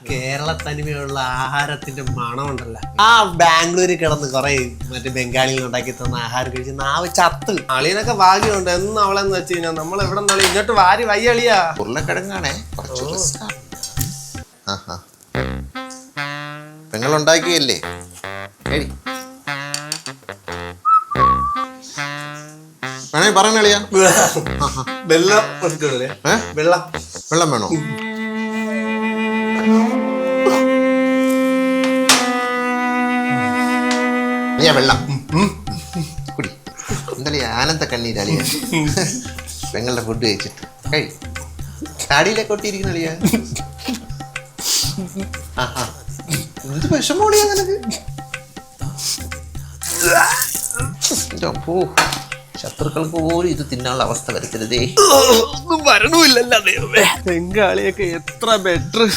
കേരള തനിമയുള്ള ആഹാരത്തിന്റെ മണമുണ്ടല്ലോ. ആ ബാംഗ്ലൂരിൽ കിടന്ന് കുറെ മറ്റേ ബംഗാളിയിൽ ഉണ്ടാക്കി തന്ന ആഹാരം കഴിച്ച് നാവ് ചത്ത്. അളിയനൊക്കെ ഭാഗ്യമുണ്ട്. എന്നും അവളെന്ന് വെച്ച് കഴിഞ്ഞാൽ നമ്മൾ എവിടെ നിന്നാളി ഇങ്ങോട്ട് വാരി വയ്യളിയാ? ഉരുളക്കിഴങ്ങാണേ. കുറച്ച് ഉണ്ടാക്കിയല്ലേ വേണേ എടുക്കണല്ലേ വെള്ളം. വെള്ളം വേണോ? നീ വെള്ളം. കുടി. ഫുഡ് കഴിച്ചിട്ട്. കൊട്ടിയിരിക്കുന്ന അളിയ. ആഹാ ശത്രുക്കൾക്ക് പോലും ഇത് തിന്നാനുള്ള അവസ്ഥ വരുത്തരുതേ. ഒന്നും വരണമില്ലല്ലോ ബംഗാളിയൊക്കെ എത്ര ബെറ്റർ